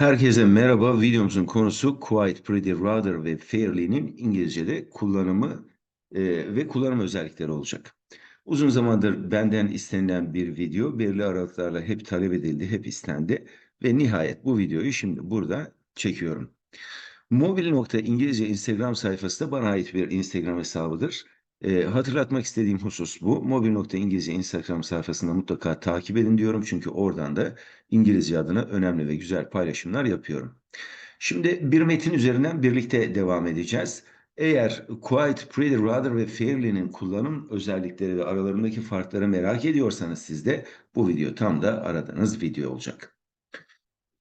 Herkese merhaba. Videomuzun konusu Quite, Pretty, Rather ve Fairly'nin İngilizce'de kullanımı e, ve kullanım özellikleri olacak. Uzun zamandır benden istenilen bir video belirli aralıklarla hep talep edildi, hep istendi ve nihayet bu videoyu şimdi burada çekiyorum. Mobil Instagram sayfası da bana ait bir Instagram hesabıdır. E, hatırlatmak istediğim husus bu. Mobil nokta İngilizce Instagram sayfasında mutlaka takip edin diyorum. Çünkü oradan da İngilizce adına önemli ve güzel paylaşımlar yapıyorum. Şimdi bir metin üzerinden birlikte devam edeceğiz. Eğer Quite, Pretty, Rather ve Fairly'nin kullanım özellikleri ve aralarındaki farkları merak ediyorsanız siz de bu video tam da aradığınız video olacak.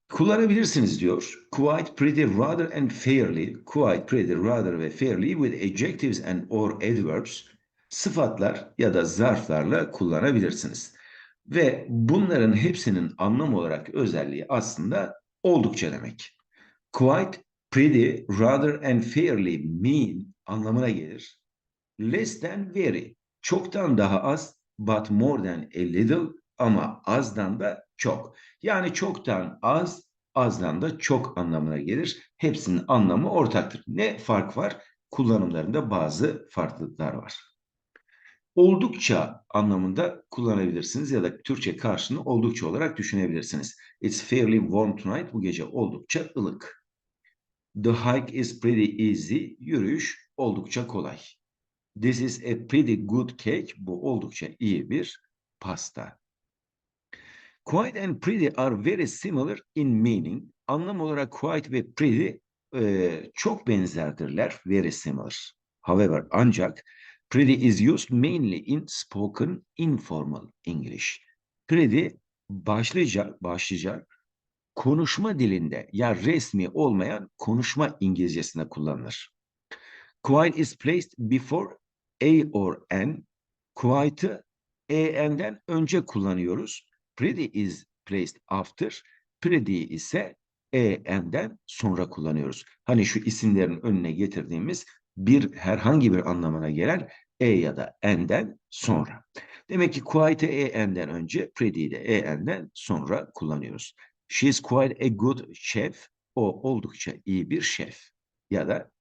Kullanabilirsiniz diyor. Quite, pretty, rather and fairly. Quite, pretty, rather ve fairly with adjectives and or adverbs. Sıfatlar ya da zarflarla kullanabilirsiniz. Ve bunların hepsinin anlam olarak özelliği aslında oldukça demek. Quite, pretty, rather and fairly mean anlamına gelir. Less than very, çoktan daha az, but more than a little ama azdan da çok. Yani çoktan az, azdan da çok anlamına gelir. Hepsinin anlamı ortaktır. Ne fark var? Kullanımlarında bazı farklılıklar var. Oldukça anlamında kullanabilirsiniz ya da Türkçe karşılığını oldukça olarak düşünebilirsiniz. It's fairly warm tonight. Bu gece oldukça ılık. The hike is pretty easy. Yürüyüş oldukça kolay. This is a pretty good cake. Bu oldukça iyi bir pasta. Quite and pretty are very similar in meaning. Anlam olarak quite ve pretty e, çok benzerdirler. Very similar. However, ancak pretty is used mainly in spoken informal English. Pretty başlıca, başlıca konuşma dilinde ya resmi olmayan konuşma İngilizcesinde kullanılır. Quite is placed before a or an. Quite'ı an'den önce kullanıyoruz. Pretty is placed after. Pretty ise an'den sonra kullanıyoruz. Hani şu isimlerin önüne getirdiğimiz bir herhangi bir anlamına gelen e ya da n'den sonra. Demek ki quite'ı an'den önce, pretty'yi de an'den sonra kullanıyoruz. She is quite a good chef. O oldukça iyi bir şef. Ya da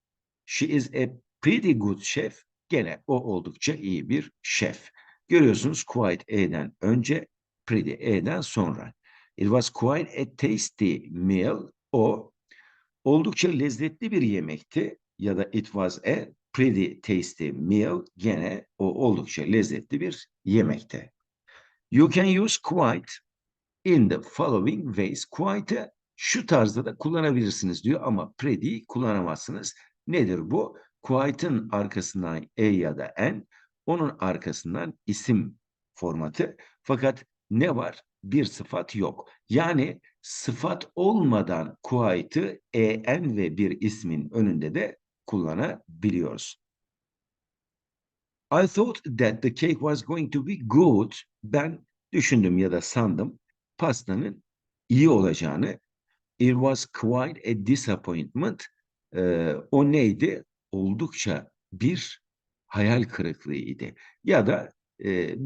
she is a pretty good chef. Gene o oldukça iyi bir şef. Görüyorsunuz quite E'den önce, pretty E'den sonra. It was quite a tasty meal. O oldukça lezzetli bir yemekti. Ya da it was a pretty tasty meal. Gene o oldukça lezzetli bir yemekti. You can use quite in the following ways. Quite'ı şu tarzda da kullanabilirsiniz diyor ama pretty kullanamazsınız. Nedir bu? Quite'ın arkasından e ya da n, onun arkasından isim formatı. Fakat ne var? Bir sıfat yok. Yani sıfat olmadan quite'ı en ve bir ismin önünde de kullanabiliyoruz. I thought that the cake was going to be good. Ben düşündüm ya da sandım pastanın iyi olacağını. It was quite a disappointment. Ee, o neydi? Oldukça bir hayal kırıklığıydı. Ya da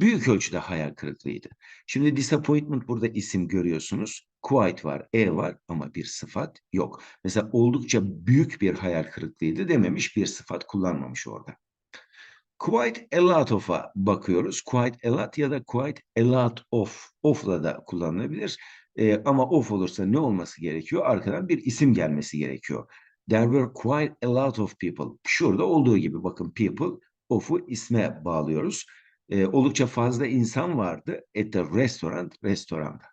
büyük ölçüde hayal kırıklığıydı. Şimdi disappointment burada isim görüyorsunuz. Quite var, e var ama bir sıfat yok. Mesela oldukça büyük bir hayal kırıklığıydı dememiş bir sıfat kullanmamış orada. Quite a lot of'a bakıyoruz. Quite a lot ya da quite a lot of. Of'la da kullanılabilir. E, ama of olursa ne olması gerekiyor? Arkadan bir isim gelmesi gerekiyor. There were quite a lot of people. Şurada olduğu gibi bakın people, of'u isme bağlıyoruz. E, oldukça fazla insan vardı at the restaurant, restoranda.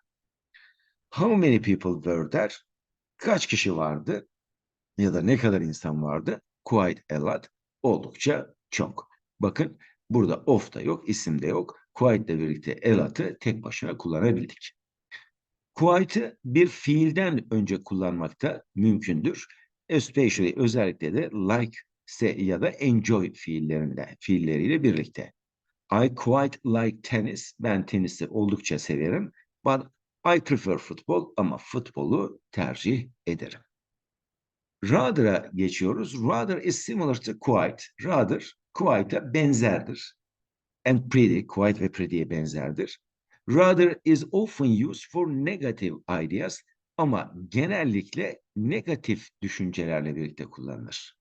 How many people were there? Kaç kişi vardı? Ya da ne kadar insan vardı? Quite a lot. Oldukça çok. Bakın burada of da yok, isim de yok. Quite ile birlikte elat'ı tek başına kullanabildik. Quite'ı bir fiilden önce kullanmak da mümkündür. Especially özellikle de like ya da enjoy fiillerinde, fiilleriyle birlikte. I quite like tennis. Ben tenisi oldukça severim. But I prefer football ama futbolu tercih ederim. Rather'a geçiyoruz. Rather is similar to quite. Rather quite'a benzerdir. And pretty, quite ve pretty'ye benzerdir. Rather is often used for negative ideas ama genellikle negatif düşüncelerle birlikte kullanılır.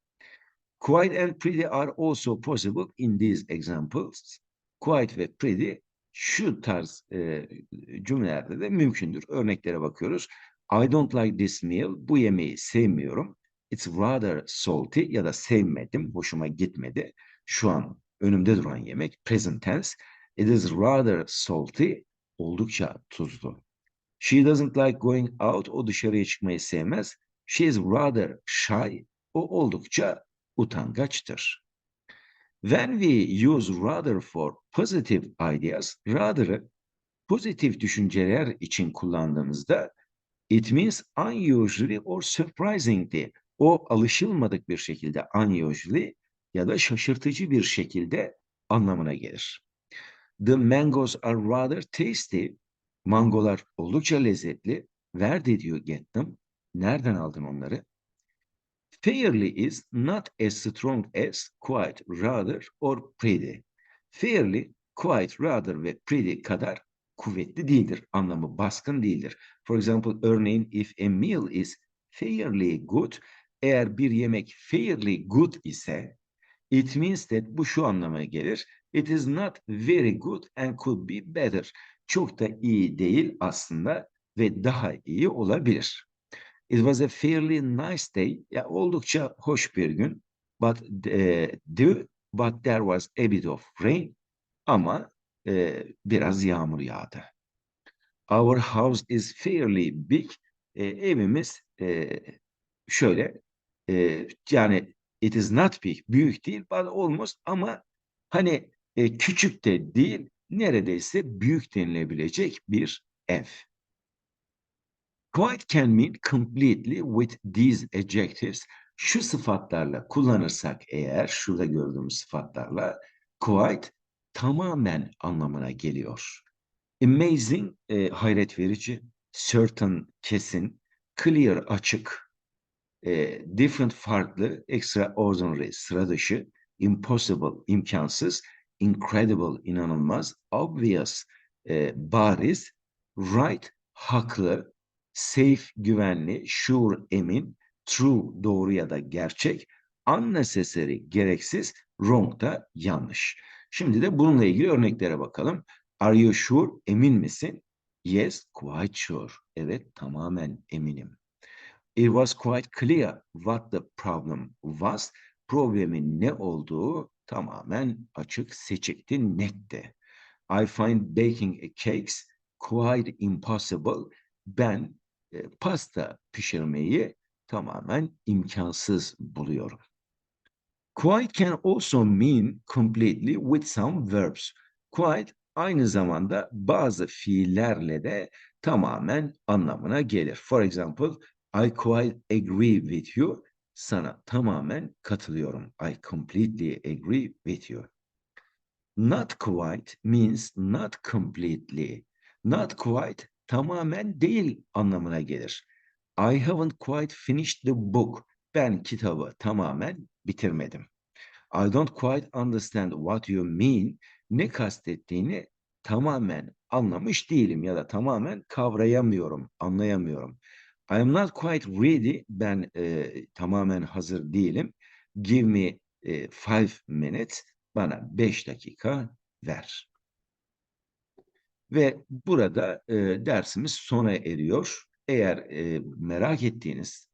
Quite and pretty are also possible in these examples. Quite ve pretty şu tarz e, cümlelerde de mümkündür. Örneklere bakıyoruz. I don't like this meal. Bu yemeği sevmiyorum. It's rather salty ya da sevmedim, hoşuma gitmedi. Şu an önümde duran yemek present tense. It is rather salty. Oldukça tuzlu. She doesn't like going out. O dışarıya çıkmayı sevmez. She is rather shy. O oldukça utangaçtır. When we use rather for positive ideas, rather'ı pozitif düşünceler için kullandığımızda it means unusually or surprisingly. O alışılmadık bir şekilde unusually ya da şaşırtıcı bir şekilde anlamına gelir. The mangoes are rather tasty. Mangolar oldukça lezzetli. Where did you? Nereden aldın onları? Fairly is not as strong as quite, rather or pretty. Fairly, quite, rather ve pretty kadar kuvvetli değildir. Anlamı baskın değildir. For example, örneğin if a meal is fairly good, eğer bir yemek fairly good ise, it means that bu şu anlamaya gelir. It is not very good and could be better. Çok da iyi değil aslında ve daha iyi olabilir. It was a fairly nice day. Ya oldukça hoş bir gün. But e, the, but there was a bit of rain. Ama e, biraz yağmur yağdı. Our house is fairly big. E, evimiz e, şöyle e, yani it is not big, büyük değil, but almost ama hani e, küçük de değil, neredeyse büyük denilebilecek bir ev. Quite can mean completely with these adjectives. Şu sıfatlarla kullanırsak eğer, şurada gördüğümüz sıfatlarla quite tamamen anlamına geliyor. Amazing, e, hayret verici, certain, kesin, clear, açık, e, different, farklı, extraordinary, sıra dışı, impossible, imkansız, incredible, inanılmaz, obvious, e, bariz, right, haklı, safe, güvenli, sure, emin, true, doğru ya da gerçek, unnecessary, gereksiz, wrong da yanlış. Şimdi de bununla ilgili örneklere bakalım. Are you sure? Emin misin? Yes, quite sure. Evet, tamamen eminim. It was quite clear what the problem was. Problemin ne olduğu tamamen açık, seçikti, netti. I find baking cakes quite impossible. Ben e, pasta pişirmeyi tamamen imkansız buluyorum. Quite can also mean completely with some verbs. Quite aynı zamanda bazı fiillerle de tamamen anlamına gelir. For example, I quite agree with you. Sana tamamen katılıyorum. I completely agree with you. Not quite means not completely. Not quite tamamen değil anlamına gelir. I haven't quite finished the book. Ben kitabı tamamen bitirmedim. I don't quite understand what you mean. Ne kastettiğini tamamen anlamış değilim ya da tamamen kavrayamıyorum, anlayamıyorum. I am not quite ready. Ben e, tamamen hazır değilim. Give me e, five minutes. Bana beş dakika ver. Ve burada e, dersimiz sona eriyor. Eğer e, merak ettiğiniz,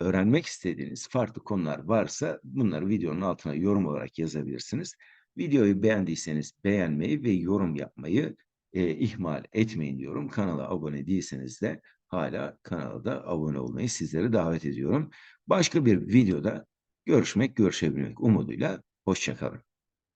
öğrenmek istediğiniz farklı konular varsa bunları videonun altına yorum olarak yazabilirsiniz. Videoyu beğendiyseniz beğenmeyi ve yorum yapmayı e, ihmal etmeyin diyorum. Kanala abone değilseniz de hala kanala da abone olmayı sizlere davet ediyorum. Başka bir videoda görüşmek, görüşebilmek umuduyla. Hoşçakalın.